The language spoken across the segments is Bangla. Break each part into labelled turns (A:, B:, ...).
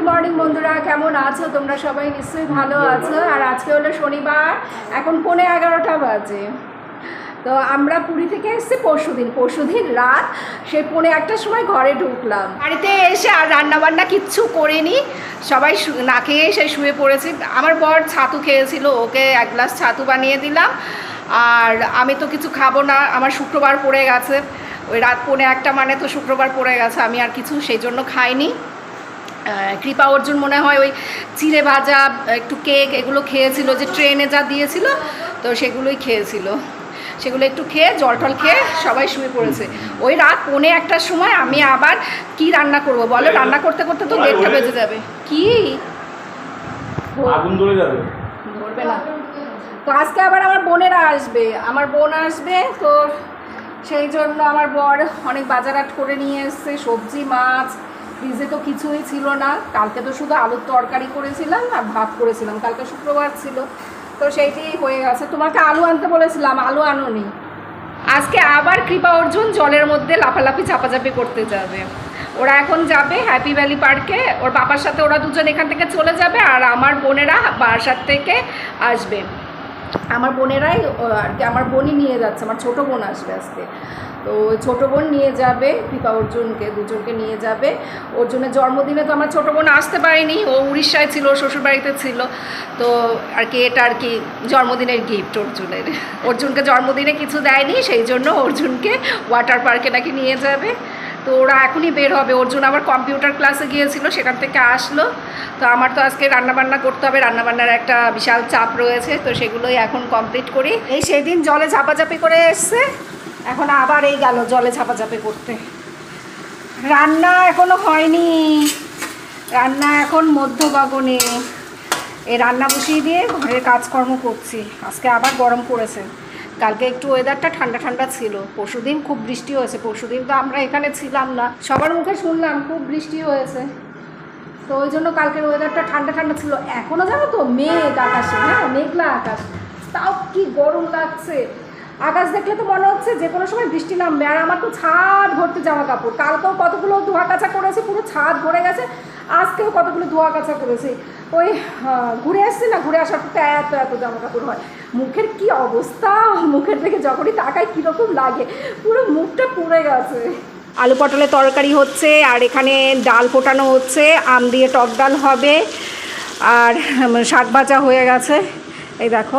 A: গুড মর্নিং বন্ধুরা। কেমন আছো? তোমরা সবাই নিশ্চয়ই ভালো আছো। আর আজকে হলো শনিবার। এখন পৌনে এগারোটা বাজে। তো আমরা পুরী থেকে এসেছি পরশু দিন পরশু দিন রাত সেই পৌনে একটার সময় ঘরে ঢুকলাম। বাড়িতে এসে আর রান্না বান্না কিচ্ছু করিনি। সবাই না খেয়ে এসে শুয়ে পড়েছি। আমার বর ছাতু খেয়েছিল, ওকে এক গ্লাস ছাতু বানিয়ে দিলাম। আর আমি তো কিছু খাব না, আমার শুক্রবার পড়ে গেছে। ওই রাত পৌনে একটা মানে তো শুক্রবার পড়ে গেছে, আমি আর কিছু সেই জন্য খাইনি। কৃপা অর্জুন মনে হয় ওই চিড়ে ভাজা একটু কেক এগুলো খেয়েছিল যে ট্রেনে যা দিয়েছিল তো সেগুলোই খেয়েছিল। সেগুলো একটু খেয়ে জল টল খেয়ে সবাই শুয়ে পড়েছে। ওই রাত পৌনে একটার সময় আমি আবার কি রান্না করব বলো? রান্না করতে করতে তো দেড়টা বেজে যাবে। কি?
B: আগুন ধরে যাবে?
A: ধরবে না। তো আজকে আবার আমার বোনেরা আসবে। আমার বোন আসবে তো সেই জন্য আমার বর অনেক বাজারহাট করে নিয়ে এসছে সবজি মাছ ফ্রিজে তো কিছুই ছিল না। কালকে তো শুধু আলুর তরকারি করেছিলাম আর ভাত করেছিলাম। কালকে শুক্রবার ছিল। তো সেইটাই হয়ে গেছে। তোমাকে আলু আনতে বলেছিলাম, আলু আনোনি। আজকে আবার কৃপা অর্জুন জলের মধ্যে লাফালাফি চাপাচাপি করতে যাবে। ওরা এখন যাবে হ্যাপি ভ্যালি পার্কে ওর বাবার সাথে ওরা দুজন এখান থেকে চলে যাবে আর আমার বোনেরা বাসার থেকে আসবে। আমার বোনেরাই আর কি আমার বোনই নিয়ে যাচ্ছে, আমার ছোটো বোন আসবে আজকে। তো ছোটো বোন নিয়ে যাবে কৃপা অর্জুনকে, দুজনকে নিয়ে যাবে। অর্জুনের জন্মদিনে তো আমার ছোটো বোন আসতে পারেনি, ও উড়িষ্যায় ছিল, শ্বশুরবাড়িতে ছিল। তো আর কি এটা আর কি জন্মদিনের গিফট অর্জুনের। অর্জুনকে জন্মদিনে কিছু দেয়নি, সেই জন্য অর্জুনকে ওয়াটার পার্কে নাকি নিয়ে যাবে। তো ওরা এখনই বের হবে। অর্জুন আবার কম্পিউটার ক্লাসে গিয়েছিল, সেখান থেকে আসলো। তো আমার তো আজকে রান্নাবান্না করতে হবে। রান্নাবান্নার একটা বিশাল চাপ রয়েছে, তো সেগুলোই এখন কমপ্লিট করি। এই সেদিন জলে ঝাপাঝাপি করে এসছে। এখন আবার এই গেল জলে ঝাপাঝাপি করতে। রান্না এখনও হয়নি। রান্না এখন মধ্য গগনে। এই রান্না বসিয়ে দিয়ে ঘরের কাজকর্ম করছি। আজকে আবার গরম পড়েছে। কালকে একটু ওয়েদারটা ঠান্ডা ঠান্ডা ছিল। পরশুদিন খুব বৃষ্টি হয়েছে। পরশুদিন তো আমরা এখানে ছিলাম না। সবার মুখে শুনলাম, খুব বৃষ্টি হয়েছে। তো ওই জন্য কালকের ওয়েদারটা ঠান্ডা ঠান্ডা ছিল। এখনও জানো তো মেঘ আকাশে হ্যাঁ মেঘলা আকাশ। তাও কি গরম লাগছে। আকাশ দেখলে তো মনে হচ্ছে যে কোনো সময় বৃষ্টি নামবে। আর আমার তো ছাদ ভর্তি জামা কাপড়। কালকেও কতগুলো ধোয়া কাচা করেছি, পুরো ছাদ ভরে গেছে। আজকেও কতগুলো ধোয়া কাচা করেছি। ওই ঘুরে আসছি না? ঘুরে আসার পর এত এত জামা কাপড় হয়। মুখের কি অবস্থা? মুখের দিকে যখনই তাকাই কীরকম লাগে। পুরো মুখটা পুড়ে গেছে। আলু পটলের তরকারি হচ্ছে, আর এখানে ডাল ফোটানো হচ্ছে, আম দিয়ে টক ডাল হবে, আর শাক ভাজা হয়ে গেছে। এই দেখো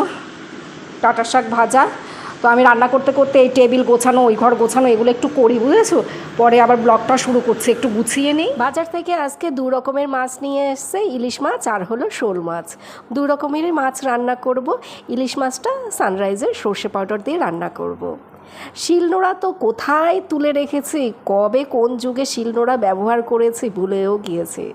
A: টাটার শাক ভাজা। তো আমি রান্না করতে করতে এই টেবিল গোছানো, ওই ঘর গোছানো, এগুলো একটু করি, বুঝেছ? পরে আবার ব্লগটা শুরু করছে, একটু গুছিয়ে নিই।
C: বাজার থেকে আজকে দু রকমের মাছ নিয়ে এসছে, ইলিশ মাছ আর হলো শোল মাছ। দু রকমেরই মাছ রান্না করব। ইলিশ মাছটা সানরাইজের সর্ষে পাউডার দিয়ে রান্না করব। শিলনোড়া তো কোথায় তুলে রেখেছে? কবে কোন যুগে শিলনোড়া ব্যবহার করেছে ভুলেও গিয়েছি।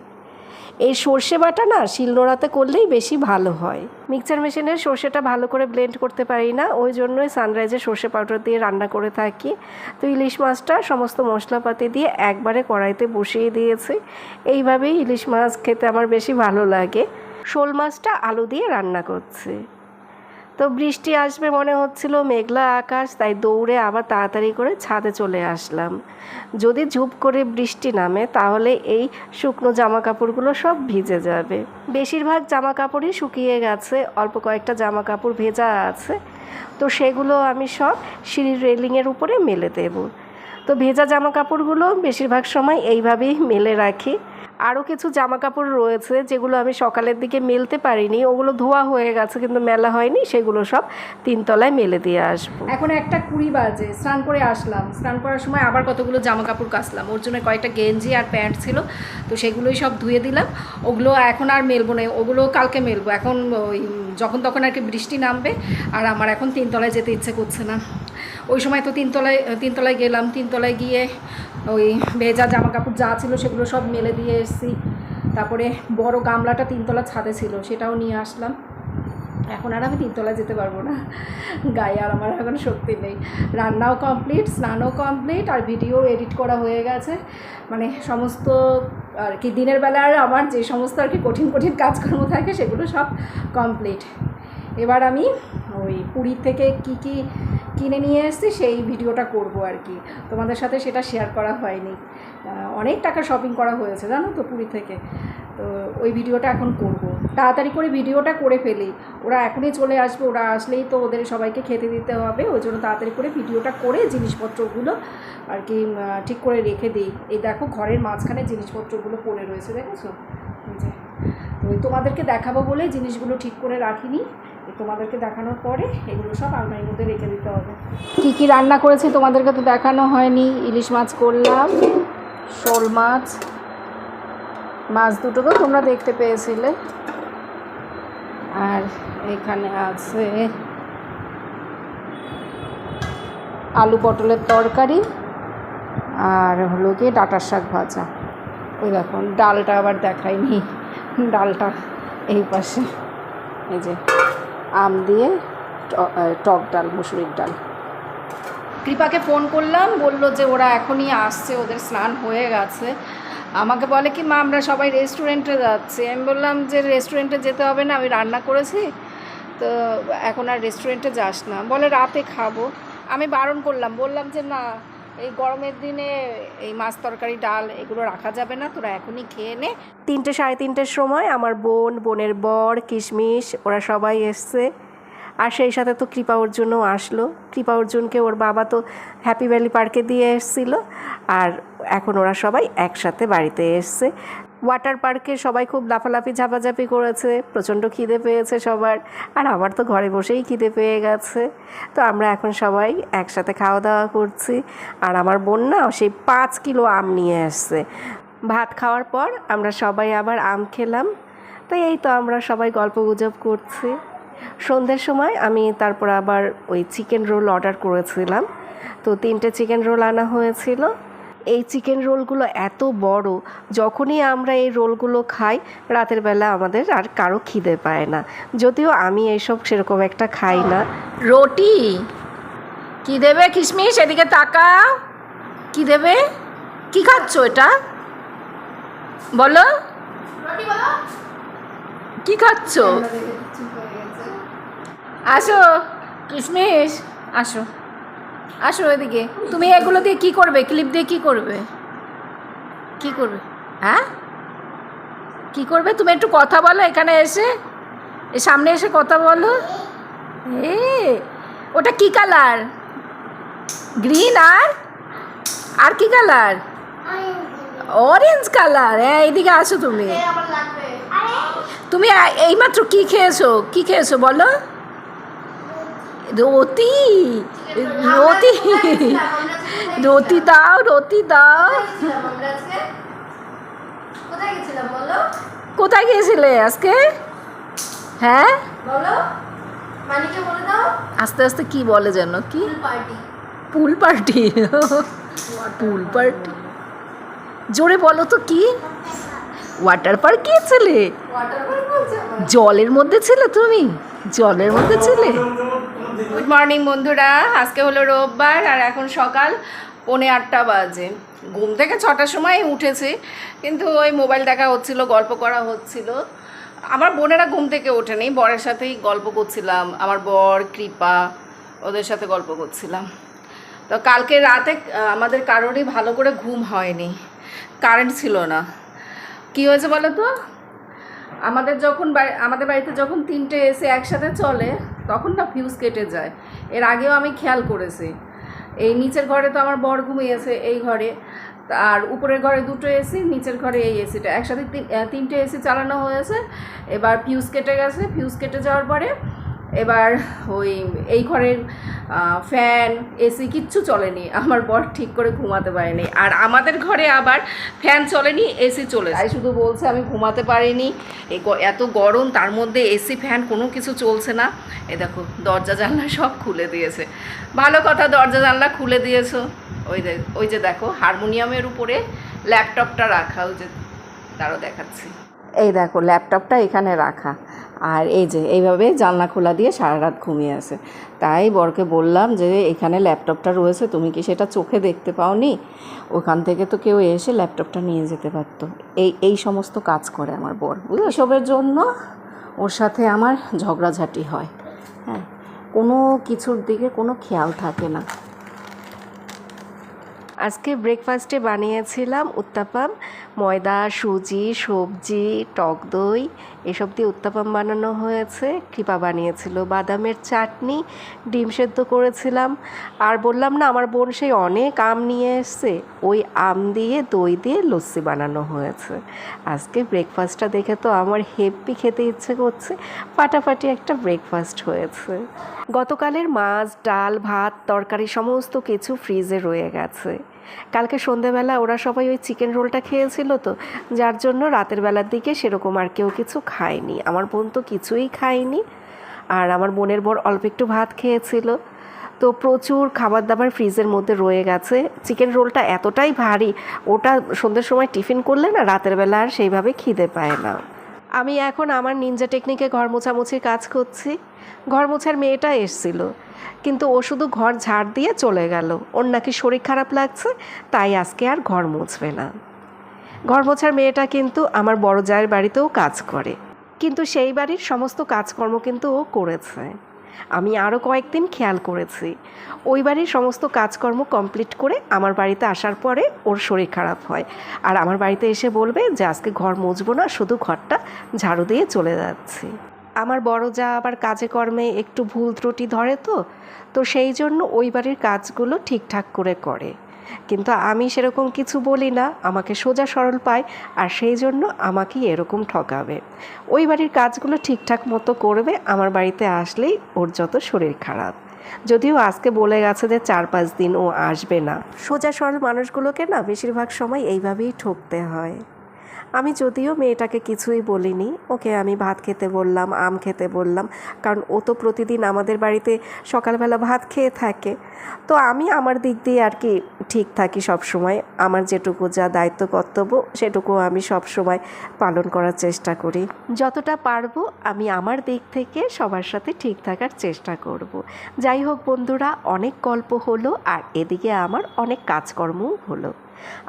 C: এই সর্ষে বাটা না শিলনোড়াতে করলেই বেশি ভালো হয়। মিক্সার মেশিনে সর্ষেটা ভালো করে ব্লেন্ড করতে পারি না, ওই জন্যই সানরাইজে সর্ষে পাউডার দিয়ে রান্না করে থাকি। তো ইলিশ মাছটা সমস্ত মশলাপাতি দিয়ে একবারে কড়াইতে বসিয়ে দিয়েছি। এইভাবেই ইলিশ মাছ খেতে আমার বেশি ভালো লাগে। শোল মাছটা আলু দিয়ে রান্না করছি। তো বৃষ্টি আসবে মনে হচ্ছিল, মেঘলা আকাশ, তাই দৌড়ে আবার তাড়াতাড়ি করে ছাদে চলে আসলাম। যদি ঝুপ করে বৃষ্টি নামে, তাহলে এই শুকনো জামা কাপড়গুলো সব ভিজে যাবে। বেশিরভাগ জামা কাপড়ই শুকিয়ে গেছে, অল্প কয়েকটা জামা কাপড় ভেজা আছে। তো সেগুলো আমি সব সিঁড়ির রেলিংয়ের উপরে মেলে দেবো। তো ভেজা জামা কাপড়গুলো বেশিরভাগ সময় এইভাবেই মেলে রাখি। আরও কিছু জামা কাপড় রয়েছে যেগুলো আমি সকালের দিকে মেলতে পারিনি। ওগুলো ধোয়া হয়ে গেছে কিন্তু মেলা হয়নি, সেগুলো সব তিনতলায় মেলে দিয়ে আসব।
A: এখন একটা কুড়ি বাজে, স্নান করে আসলাম। স্নান করার সময় আবার কতগুলো জামা কাপড় কাচলাম। ওর জন্য কয়েকটা গেঞ্জি আর প্যান্ট ছিল, তো সেগুলোই সব ধুয়ে দিলাম। ওগুলো এখন আর মেলবো না, ওগুলো কালকে মেলবো। এখন ওই যখন তখন আর কি বৃষ্টি নামবে, আর আমার এখন তিনতলায় যেতে ইচ্ছে করছে না। ওই সময় তো তিনতলায় তিনতলায় গেলাম, তিনতলায় গিয়ে ওই ভেজা জামা কাপড় যা ছিল সেগুলো সব মেলে দিয়ে এসেছি। তারপরে বড় গামলাটা তিনতলা ছাদে ছিল, সেটাও নিয়ে আসলাম। এখন আর আমি তিনতলায় যেতে পারব না। গায়ে আর আমার এখন শক্তি নেই। রান্নাও কমপ্লিট স্নানও কমপ্লিট আর ভিডিও এডিট করা হয়ে গেছে। মানে সমস্ত আর কি, দিনের বেলার আমার যে সমস্ত আর কি কঠিন কঠিন কাজকর্ম থাকে সেগুলো সব কমপ্লিট এবার আমি ওই পুরীর থেকে কি কি কিনে নিয়ে এসেছি, সেই ভিডিওটা করব আর কি। তোমাদের সাথে সেটা শেয়ার করা হয়নি। অনেক টাকা শপিং করা হয়েছে, জানো তো, পুরী থেকে। তো ওই ভিডিওটা এখন করব। তাড়াতাড়ি করে ভিডিওটা করে ফেলি। ওরা এখনই চলে আসবে, ওরা আসলেই তো ওদের সবাইকে খেতে দিতে হবে। ওই জন্য তাড়াতাড়ি করে ভিডিওটা করে জিনিসপত্রগুলো আর কি ঠিক করে রেখে দিই। এই দেখো, ঘরের মাঝখানে জিনিসপত্রগুলো পড়ে রয়েছে, দেখেছ? যে তোমাদেরকে দেখাবো বলে জিনিসগুলো ঠিক করে রাখিনি। তোমাদেরকে দেখানোর পরে এগুলো সব আলমারির মধ্যে রেখে দিতে হবে। কী কী রান্না করেছি তোমাদেরকে তো দেখানো হয়নি। ইলিশ মাছ করলাম, শোল মাছ মাছ দুটো তো তোমরা দেখতে পেয়েছিলে। আর এখানে আছে আলু পটলের তরকারি আর হলো গিয়ে ডাটার শাক ভাজা। ওই দেখুন ডালটা আবার দেখাইনি। ডালটা এই পাশে। এই যে আম দিয়ে টক ডাল, মুসুরির ডাল। কৃপাকে ফোন করলাম, বলল যে ওরা এখনই আসছে, ওদের স্নান হয়ে গেছে। আমাকে বলে কি, মা, আমরা সবাই রেস্টুরেন্টে যাচ্ছি। আমি বললাম, যে রেস্টুরেন্টে যেতে হবে না, আমি রান্না করেছি, তো এখন আর রেস্টুরেন্টে যাস না। বলে, রাতে খাব। আমি বারণ করলাম, বললাম যে, না এই গরমের দিনে এই মাছ তরকারি, ডাল এগুলো রাখা যাবে না, তোরা এখনই খেয়ে নে।
C: তিনটে সাড়ে তিনটের সময় আমার বোন, বোনের বর, কিশমিশ, ওরা সবাই এসছে। আর সেই সাথে তো কৃপা অর্জুনও আসলো। কৃপা অর্জুনকে ওর বাবা তো হ্যাপি ভ্যালি পার্কে দিয়ে এসছিল। আর এখন ওরা সবাই একসাথে বাড়িতে এসছে। ওয়াটার পার্কে সবাই খুব লাফালাফি, ঝাপাঝাপি করেছে, প্রচণ্ড খিদে পেয়েছে সবার। আর আমার তো ঘরে বসেই খিদে পেয়ে গেছে। তো আমরা এখন সবাই একসাথে খাওয়া দাওয়া করছি। আর আমার বোন না সেই পাঁচ কিলো আম নিয়ে আসছে। ভাত খাওয়ার পর আমরা সবাই আবার আম খেলাম। তো এই তো আমরা সবাই গল্প গুজব করছি। সন্ধ্যের সময় আমি তারপর আবার ওই চিকেন রোল অর্ডার করেছিলাম। তো তিনটে চিকেন রোল আনা হয়েছিল। এই চিকেন রোলগুলো এত বড় যখনই আমরা এই রোলগুলো খাই রাতের বেলা আমাদের আর কারও খিদে পায় না। যদিও আমি এইসব সেরকম একটা খাই না।
A: রুটি? কি দেবে কিশমিশ? এদিকে তাকাও। কি দেবে? কি খাচ্ছ এটা? বলো। কি খাচ্ছ? আসো কিশমিশ। আসো। আসো এদিকে। তুমি এগুলো দিয়ে কি করবে? ক্লিপ দিয়ে কি করবে? কি করবে? হ্যাঁ? কি করবে? তুমি একটু কথা বলো এখানে এসে। এ সামনে এসে কথা বলো। এ, ওটা কি কালার গ্রিন আর? আর কি কালার অরেঞ্জ কালার হ্যাঁ এইদিকে আসো তুমি। তুমি এইমাত্র কি খেয়েছো? কি খেয়েছো বলো? রতি রতি। রতি দাও রতি দাও।
B: কোথায়
A: গিয়েছিলে আজকে? হ্যাঁ? আস্তে আস্তে কি বলে যেন, কি? Pool party. Pool party. জোরে বলো তো কি? ওয়াটার পার্ক গিয়েছিলে? জলের মধ্যে ছিলে তুমি? জলের মধ্যে ছিলে? গুড মর্নিং বন্ধুরা। আজকে হলো রোববার, আর এখন সকাল পৌনে আটটা বাজে। ঘুম থেকে ছটার সময় উঠেছি, কিন্তু ওই মোবাইল দেখা হচ্ছিল, গল্প করা হচ্ছিল। আমার বোনেরা ঘুম থেকে ওঠেনি, বরের সাথেই গল্প করছিলাম, আমার বর, কৃপা, ওদের সাথে গল্প করছিলাম। তো কালকে রাতে আমাদের কারোরই ভালো করে ঘুম হয়নি, কারেন্ট ছিল না। কি হয়েছে বলো তো? আমাদের যখন আমাদের বাড়িতে যখন তিনটে এসে একসাথে চলে তখন না ফিউজ কেটে যায়। এর আগেও আমি খেয়াল করেছি। এই নিচের ঘরে তো আমার বর ঘুমিয়েছে এই ঘরে। আর উপরের ঘরে দুটো এসি নিচের ঘরে এই এসিটা একসাথে তিন- তিনটে এসি চালানো হয়েছে। এবার ফিউজ কেটে গেছে। ফিউজ কেটে যাওয়ার পরে এবার ওই, এই ঘরের ফ্যান এসি কিচ্ছু চলেনি। আমার বর ঠিক করে ঘুমাতে পারেনি। আর আমাদের ঘরে আবার ফ্যান চলেনি এসি চলে তাই শুধু বলছে, আমি ঘুমাতে পারিনি। এত গরম, তার মধ্যে এসি ফ্যান কোনো কিছু চলছে না। এ দেখো, দরজা, জানলা সব খুলে দিয়েছে। ভালো কথা, দরজা, জানলা খুলে দিয়েছ। ওই ওই যে দেখো, হারমোনিয়ামের উপরে ল্যাপটপটা রাখা, ওই যে, তারও দেখাচ্ছি। এই দেখো ল্যাপটপটা এখানে রাখা। আর এই যে, এইভাবে জানলা খোলা দিয়ে সারা রাত ঘুমিয়ে আছে। তাই বরকে বললাম যে, এখানে ল্যাপটপটা রয়েছে, তুমি কি সেটা চোখে দেখতে পাওনি? ওখান থেকে তো কেউ এসে ল্যাপটপটা নিয়ে যেতে পারতো। এই এই সমস্ত কাজ করে আমার বর, বুঝলো? এসবের জন্য ওর সাথে আমার ঝগড়াঝাটি হয়। হ্যাঁ কোনো কিছুর দিকে কোনো খেয়াল থাকে না।
C: আজকে ব্রেকফাস্টে বানিয়েছিলাম উত্তাপাম ময়দা সুজি সবজি টক দই এসব দিয়ে উত্তাপাম বানানো হয়েছে, কৃপা বানিয়েছিল। বাদামের চাটনি, ডিম সেদ্ধ করেছিলাম। আর বললাম, না, আমার বোন সেই অনেক আম নিয়ে এসছে। ওই আম দিয়ে দই দিয়ে লস্যি বানানো হয়েছে। আজকে ব্রেকফাস্টটা দেখে তো আমার হেপি খেতে ইচ্ছে করছে। ফাটাফাটি একটা ব্রেকফাস্ট হয়েছে। গতকালের মাছ, ডাল, ভাত, তরকারি, সমস্ত কিছু ফ্রিজে রয়ে গেছে। কালকে সন্ধেবেলা ওরা সবাই ওই চিকেন রোলটা খেয়েছিল তো, যার জন্য রাতের বেলার দিকে সেরকম আর কেউ কিছু খায়নি। আমার বোন তো কিছুই খায়নি। আর আমার বোনের বর অল্প একটু ভাত খেয়েছিল। তো প্রচুর খাবার দাবার ফ্রিজের মধ্যে রয়ে গেছে। চিকেন রোলটা এতটাই ভারী, ওটা সন্ধ্যের সময় টিফিন করলে না রাতের বেলা আর সেইভাবে খিদে পায় না। আমি এখন আমার নিনজা টেকনিকে ঘর মোছামুছির কাজ করছি। ঘর মোছার মেয়েটা এসছিল। কিন্তু ও শুধু ঘর ঝাড় দিয়ে চলে গেল। ওর নাকি শরীর খারাপ লাগছে, তাই আজকে আর ঘর মুছবে না। ঘর মোছার মেয়েটা কিন্তু আমার বড় জায়ের বাড়িতেও কাজ করে। কিন্তু সেই বাড়ির সমস্ত কাজকর্ম কিন্তু ও করেছে। আমি আরও কয়েকদিন খেয়াল করেছি। ওই বাড়ির সমস্ত কাজকর্ম কমপ্লিট করে আমার বাড়িতে আসার পরে ওর শরীর খারাপ হয়। আর আমার বাড়িতে এসে বলবে যে, আজকে ঘর মুছবো না, শুধু ঘরটা ঝাড়ু দিয়ে চলে যাচ্ছি। আমার বড় যা আবার কাজে কর্মে একটু ভুল ত্রুটি ধরে তো তো সেই জন্য ওই বাড়ির কাজগুলো ঠিকঠাক করে করে। কিন্তু আমি সেরকম কিছু বলি না, আমাকে সোজা সরল পায় আর সেই জন্য আমাকেই এরকম ঠকাবে। ওই বাড়ির কাজগুলো ঠিকঠাক মতো করবে, আমার বাড়িতে আসলেই ওর যত শরীর খারাপ। যদিও আজকে বলে গেছে যে চার পাঁচ দিন ও আসবে না। সোজা সরল মানুষগুলোকে না বেশিরভাগ সময় এইভাবেই ঠকতে হয়। আমি যদিও মেয়েটাকে কিছুই বলিনি, ওকে আমি ভাত খেতে বললাম, আম খেতে বললাম, কারণ ও তো প্রতিদিন আমাদের বাড়িতে সকালবেলা ভাত খেয়ে থাকে। তো আমি আমার দিক দিয়ে আর কি ঠিক থাকি সব সময় আমার যেটুকু যা দায়িত্ব কর্তব্য, সেটুকু আমি সব সময় পালন করার চেষ্টা করি। যতটা পারব, আমি আমার দিক থেকে সবার সাথে ঠিক থাকার চেষ্টা করব। যাই হোক বন্ধুরা, অনেক গল্প হলো আর এদিকে আমার অনেক কাজকর্মও হলো।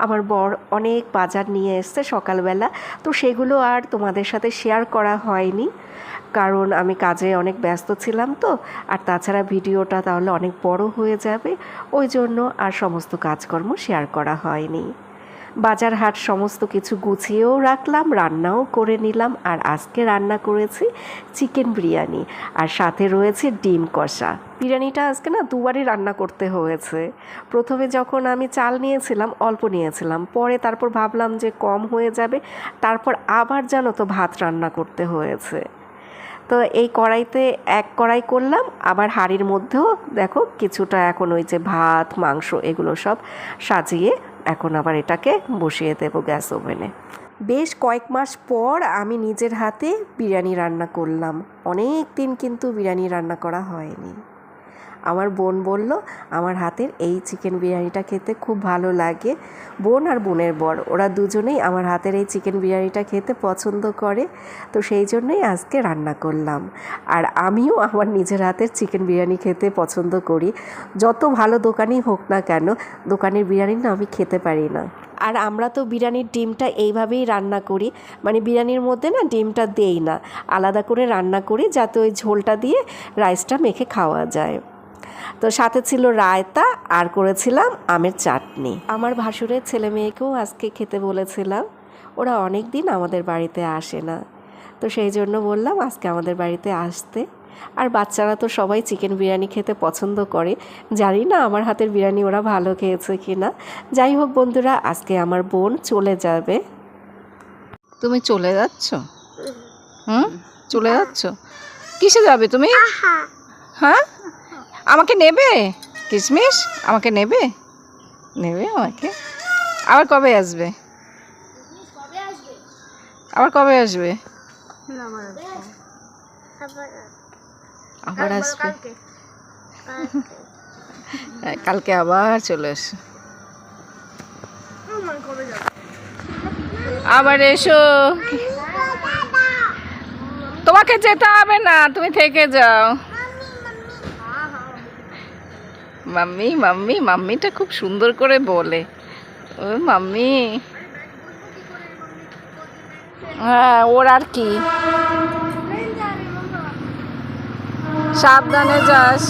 C: আমার বর অনেক বাজার নিয়ে এসছে সকালবেলা, তো সেগুলো আর তোমাদের সাথে শেয়ার করা হয়নি। কারণ আমি কাজে অনেক ব্যস্ত ছিলাম তো, আর তাছাড়া ভিডিওটা তাহলে অনেক বড় হয়ে যাবে, ওই জন্য আর সমস্ত কাজকর্ম শেয়ার করা হয়নি। বাজার হাট সমস্ত কিছু গুছিয়েও রাখলাম, রান্নাও করে নিলাম, আর আজকে রান্না করেছি চিকেন বিরিয়ানি, আর সাথে রয়েছে ডিম কষা। বিরিয়ানিটা আজকে না দুবারই রান্না করতে হয়েছে। প্রথমে যখন আমি চাল নিয়েছিলাম, অল্প নিয়েছিলাম, পরে তারপর ভাবলাম যে কম হয়ে যাবে, তারপর আবার জানো তো ভাত রান্না করতে হয়েছে। তো এই কড়াইতে এক কড়াই করলাম, আবার হাঁড়ির মধ্যেও দেখো কিছুটা এখন ওই যে ভাত, মাংস, এগুলো সব সাজিয়ে এখন আবার এটাকে বসিয়ে দেব গ্যাস ওভেনে। বেশ কয়েক মাস পর আমি নিজের হাতে বিরিয়ানি রান্না করলাম। অনেক দিন কিন্তু বিরিয়ানি রান্না করা হয়নি। আমার বোন বলল, আমার হাতের এই চিকেন বিরিয়ানিটা খেতে খুব ভালো লাগে। বোন আর বোনের বর, ওরা দুজনেই আমার হাতের এই চিকেন বিরিয়ানিটা খেতে পছন্দ করে। তো সেই জন্যই আজকে রান্না করলাম। আর আমিও আমার নিজের হাতের চিকেন বিরিয়ানি খেতে পছন্দ করি। যত ভালো দোকানই হোক না কেন, দোকানের বিরিয়ানি না আমি খেতে পারি না। আর আমরা তো বিরিয়ানির ডিমটা এইভাবেই রান্না করি। মানে বিরিয়ানির মধ্যে না ডিমটা দেই না। আলাদা করে রান্না করি যাতে ওই ঝোলটা দিয়ে রাইসটা মেখে খাওয়া যায়। তো সাথে ছিল রায়তা আর করেছিলাম আমের চাটনি। আমার ভাসুরের ছেলে মেয়েকেও আজকে খেতে বলেছিলাম, ওরা অনেক দিন আমাদের বাড়িতে আসে না। তো সেই জন্য বললাম আজকে আমাদের বাড়িতে আসতে। আর বাচ্চারা তো সবাই চিকেন বিরিয়ানি খেতে পছন্দ করে। জানি না আমার হাতের বিরিয়ানি ওরা ভালো খেয়েছে কি না যাই হোক বন্ধুরা আজকে আমার বোন চলে যাবে।
A: তুমি চলে যাচ্ছ? হুম? চলে যাচ্ছ? কিসে যাবে তুমি? হ্যাঁ? আমাকে নেবে? কিশমিশ আমাকে নেবে? নেবে আমাকে। আবার কবে আসবে? আবার কবে আসবে। আবার আসবে হ্যাঁ, কালকে আবার চলে এসো। আবার এসো। তোমাকে যেতে হবে না তুমি থেকে যাও। মাম্মি মাম্মি মাম্মিটা খুব সুন্দর করে বলে। ও মাম্মি হ্যাঁ ওর আর কি? সাবধানে যাস।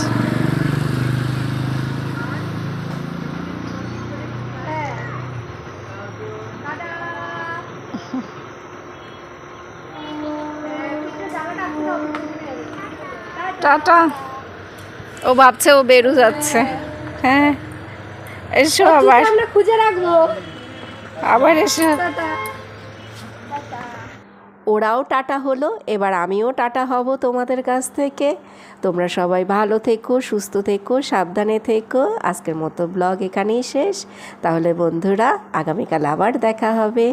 A: টাটা। ও ভাবছে ও বেরু যাচ্ছে। হ্যাঁ। এসো আবার।
C: খুঁজে রাখব।
A: আবার এসো।
C: ওরাও টাটা হলো, এবার আমিও টাটা হব তোমাদের কাছ থেকে। তোমরা সবাই ভালো থেকো, সুস্থ থেকো, সাবধানে থেকো। আজকের মতো ব্লগ এখানেই শেষ। তাহলে বন্ধুরা, আগামীকাল আবার দেখা হবে।